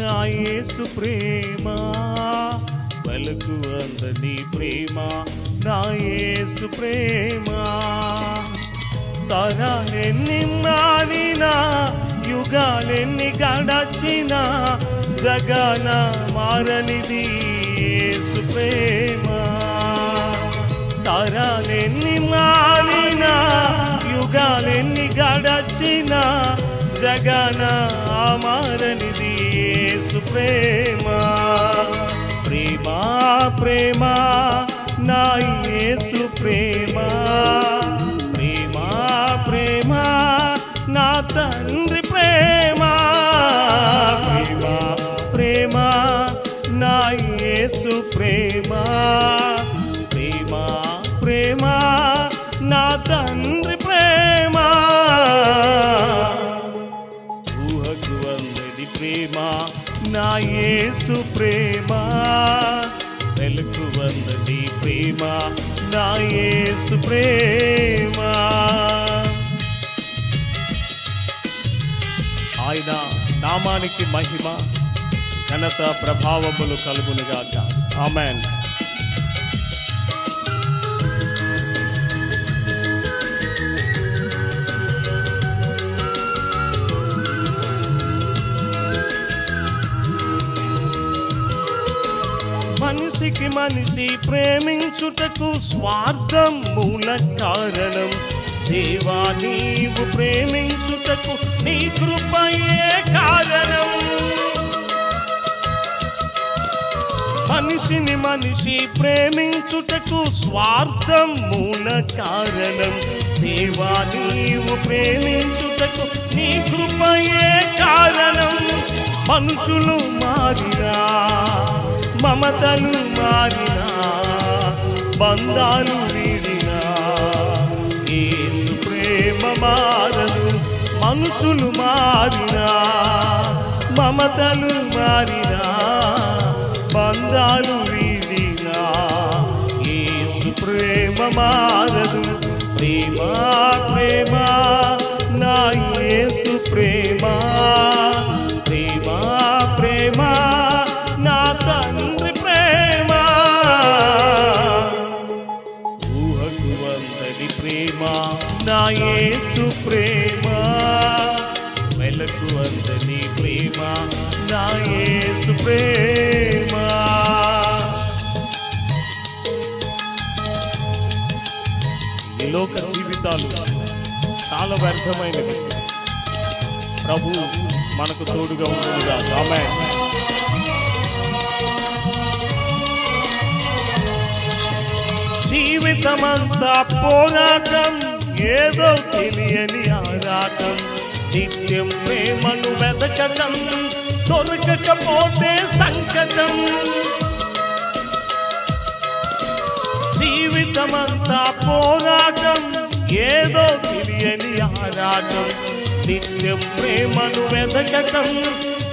నాయసు ప్రేమ పలుకు అందని ప్రేమ నాయసు ప్రేమ. తరాలెన్ని మారినా యుగాలెన్ని గడచిన జగన మారనిది యేసు ప్రేమ. తరాలెన్ని మారినా యుగాలెన్ని గడచినా జగన మారనిది యేసు ప్రేమ. ప్రేమ ప్రేమ నా యేసు ప్రేమ. ప్రేమ ప్రేమ నా తండ్రి ప్రేమ. ప్రేమ ప్రేమ నా యేసు ప్రేమ. ప్రేమ ప్రేమ నా తండ్రి యేసు ప్రేమ వెలుగు ప్రేమ నా యేసు ప్రేమ. ఆయన నామానికి మహిమ ఘనత ప్రభావములు కలుగునుగాక. ఆమెన్. మనిషికి మనిషి ప్రేమించుటకు స్వార్థం మూల కారణం. దేవా నీవు ప్రేమించుటకు నీ కృపయే కారణం. మనిషిని మనిషి ప్రేమించుటకు స్వార్థం మూల కారణం. దేవా నీవు ప్రేమించుటకు నీ కృపయే కారణం. మనుషులు మారినా మమతలు మారినా బంధాలు వీడినా యేసు ప్రేమ మారదు మనుషులు మారినా మమతలు మారినా బంధాలు వీడినా ఏసు ప్రేమ మారదు ప్రేమ ప్రేమ నా ఏసు ప్రేమా. నీ ప్రేమ నా యేసు ప్రేమ. మెలకు అంత నీ ప్రేమ నా యేసు ప్రేమ. ఈ లోక జీవితాలు చాలా వ్యర్థమైనవి. ప్రభు మనకు తోడుగా ఉంటుందిగా ఆమె జీవితమంతా పోరాటం ఏదో తెలియని ఆరాటం. నిత్యం ప్రేమను వెతకటం దొరకకపోతే సంకటం. జీవితమంతా పోరాటం ఏదో తెలియని ఆరాటం. నిత్యం ప్రేమను వెతకటం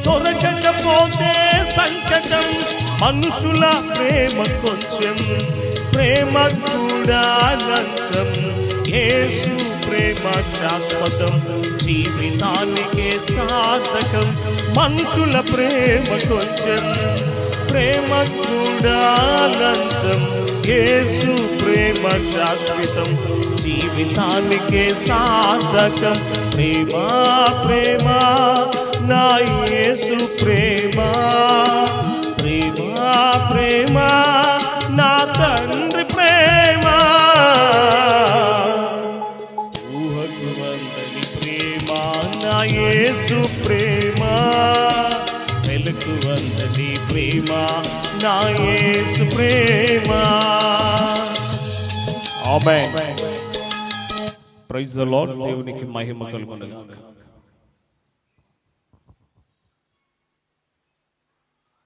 దొరకకపోతే సంకటం మనుషుల ప్రేమ కొంచెం ప్రేమ కూడా లంచం. యేసు ప్రేమ శాశ్వతం జీవితానికే సాధకం మనుషుల ప్రేమ కొంచెం ప్రేమ కూడా లంచం. యేసు ప్రేమ శాశ్వతం జీవితానికే సాధకం ప్రేమ ప్రేమ నా యేసు ప్రేమ. ప్రేమ ప్రేమ నా తండ్రి ప్రేమ. ఊహకువందని ప్రేమ నా యేసు ప్రేమ. వెలుకువందని ప్రేమ నా యేసు ప్రేమ. ఆమేన్. ప్రైజ్ ద లార్డ్ దేవునికి మహిమ కలుగునుగాక.